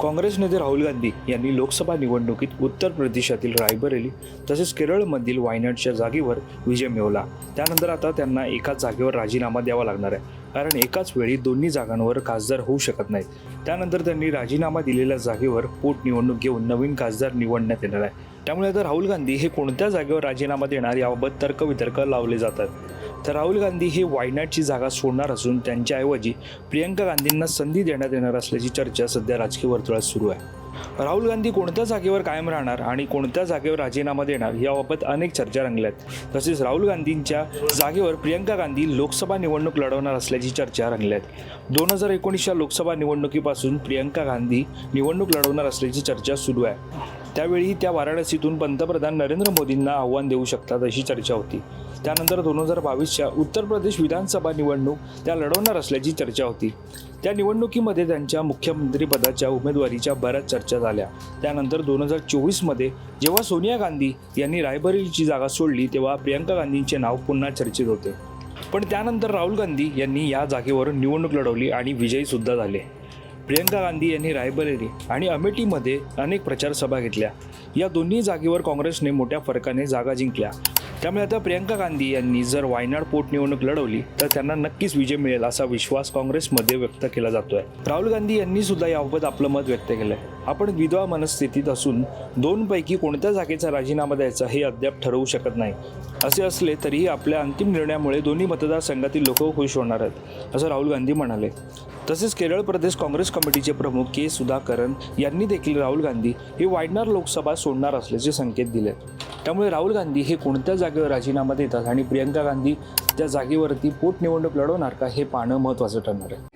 काँग्रेस नेते राहुल गांधी यांनी लोकसभा निवडणुकीत उत्तर प्रदेशातील रायबरेली तसेच केरळमधील वायनाडच्या जागेवर विजय मिळवला. त्यानंतर आता त्यांना एकाच जागेवर राजीनामा द्यावा लागणार आहे. कारण एकाच वेळी दोन्ही जागांवर खासदार होऊ शकत नाहीत. त्यानंतर त्यांनी राजीनामा दिलेल्या जागेवर पोटनिवडणूक घेऊन नवीन खासदार निवडण्यात येणार आहे. त्यामुळे आता राहुल गांधी हे कोणत्या जागेवर राजीनामा देणार याबाबत तर्कवितर्क लावले जातात. तर राहुल गांधी हे वायनाडची जागा सोडणार असून त्यांच्याऐवजी प्रियंका गांधींना संधी देण्यात येणार असल्याची चर्चा सध्या राजकीय वर्तुळात सुरू आहे. राहुल गांधी कोणत्या जागेवर कायम राहणार आणि कोणत्या जागेवर राजीनामा देणार याबाबत अनेक चर्चा रंगल्यात. तसेच राहुल गांधींच्या जागेवर प्रियंका गांधी लोकसभा निवडणूक लढवणार असल्याची चर्चा रंगल्यात. दोन हजार एकोणीसच्या लोकसभा निवडणुकीपासून प्रियंका गांधी निवडणूक लढवणार असल्याची चर्चा सुरू आहे. त्यावेळी त्या वाराणसीतून पंतप्रधान नरेंद्र मोदींना आव्हान देऊ शकतात अशी चर्चा होती. त्यानंतर दोन हजार बावीसच्या उत्तर प्रदेश विधानसभा निवडणूक त्या लढवणार असल्याची चर्चा होती. त्या निवडणुकीमध्ये त्यांच्या मुख्यमंत्रीपदाच्या उमेदवारीच्या बऱ्याच चर्चा झाल्या. त्यानंतर दोन हजार चोवीसमध्ये जेव्हा सोनिया गांधी यांनी रायबरेलीची जागा सोडली तेव्हा प्रियंका गांधींचे नाव पुन्हा चर्चेत होते. पण त्यानंतर राहुल गांधी यांनी या जागेवरून निवडणूक लढवली आणि विजयीसुद्धा झाले. प्रियंका गांधी यांनी रायबरेली आणि अमेठीमध्ये अनेक प्रचार सभा घेतल्या. या दोन्ही जागेवर काँग्रेसने मोठ्या फरकाने जागा जिंकल्या. त्यामुळे आता प्रियंका गांधी यांनी जर वायनाड पोटनिवडणूक लढवली तर त्यांना नक्कीच विजय मिळेल असा विश्वास काँग्रेसमध्ये व्यक्त केला जातोय. राहुल गांधी यांनी सुद्धा याबाबत आपलं मत व्यक्त केलंय. आपण विधवा मनस्थितीत असून दोनपैकी कोणत्या जागेचा राजीनामा द्यायचा हे अद्याप ठरवू शकत नाही. असे असले तरीही आपल्या अंतिम निर्णयामुळे दोन्ही मतदारसंघातील लोक खुश होणार आहेत असं राहुल गांधी म्हणाले. तसेच केरळ प्रदेश काँग्रेस कमिटीचे प्रमुख के सुधाकरन यांनी देखील राहुल गांधी हे वाढणार लोकसभा सोडणार असल्याचे संकेत दिले त्यामुळे राहुल गांधी हे कोणत्या जागेवर राजीनामा देतात आणि प्रियंका गांधी त्या जागेवरती पोटनिवडणूक लढवणार का हे पाहणं महत्त्वाचं ठरणार आहे.